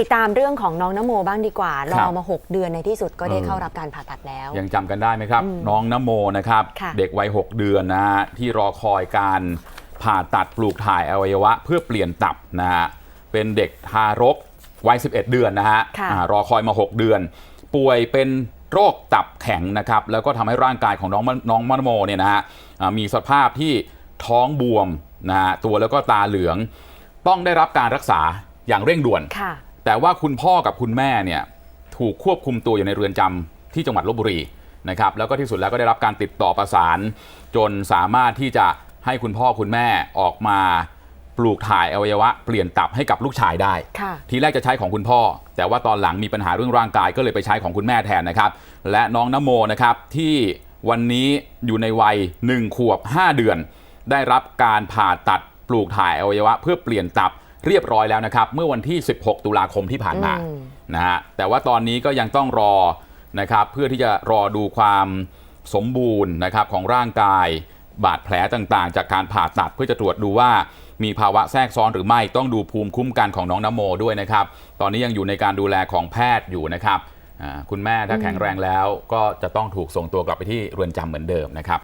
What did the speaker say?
ติดตามเรื่องของน้องนโมบ้างดีกว่ารครัอบมา 6 เดือนในที่สุดก็ได้เออเข้ารับการผ่าตัดแล้ว ยังจำกันได้ไหมครับ น้องนโมนะครับค่ะเด็กวัย 6 เดือนนะฮะที่รอคอยการผ่าตัดปลูกถ่ายอวัยวะ เพื่อเปลี่ยนตับนะฮะเป็นเด็กทารกวัย 11 เดือนนะฮะค่ะอ่ารอคอยมา 6 เดือน ป่วยเป็นโรคตับแข็งนะครับแล้วก็ทำให้ร่างกายของน้องมะน้องมะนโมเนี่ยนะฮะอ่ามีสภาพที่ท้องบวมนะฮะตัวแล้วก็ตาเหลือง ต้องได้รับการรักษาอย่างเร่งด่วนค่ะ แต่ว่าคุณพ่อกับคุณแม่เนี่ยถูกควบคุมตัวอยู่ในเรือนจำที่จังหวัดลบบุรีนะครับแล้วก็ที่สุดแล้วก็ได้รับการติดต่อประสาน จนสามารถที่จะให้คุณพ่อคุณแม่ออกมาปลูกถ่ายอวัยวะเปลี่ยนตับให้กับลูกชายได้ค่ะทีแรกจะใช้ของคุณพ่อ แต่ว่าตอนหลังมีปัญหาเรื่องร่างกายก็เลยไปใช้ของคุณแม่แทนนะครับ และน้องนโมนะครับที่วันนี้อยู่ในวัย 1 ขวบ 5 เดือน ได้รับการผ่าตัดปลูกถ่ายอวัยวะเพื่อเปลี่ยนตับ เรียบร้อยแล้วนะครับ เมื่อวันที่ 16 ตุลาคมที่ผ่านมาอืมนะฮะแต่ว่าตอนนี้ก็ยังต้องรอนะครับเพื่อที่จะรอดูความสมบูรณ์นะครับของร่างกายบาดแผลต่างๆ จากการผ่าตัดเพื่อจะตรวจดูว่ามีภาวะแทรกซ้อนหรือไม่ต้องดูภูมิคุ้มกันของน้องนโมด้วยนะครับ ตอนนี้ยังอยู่ในการดูแลของแพทย์อยู่นะครับอ่าคุณแม่ถ้าแข็งแรงแล้วก็จะต้องถูกส่งตัวกลับไปที่เรือนจำเหมือนเดิมนะครับ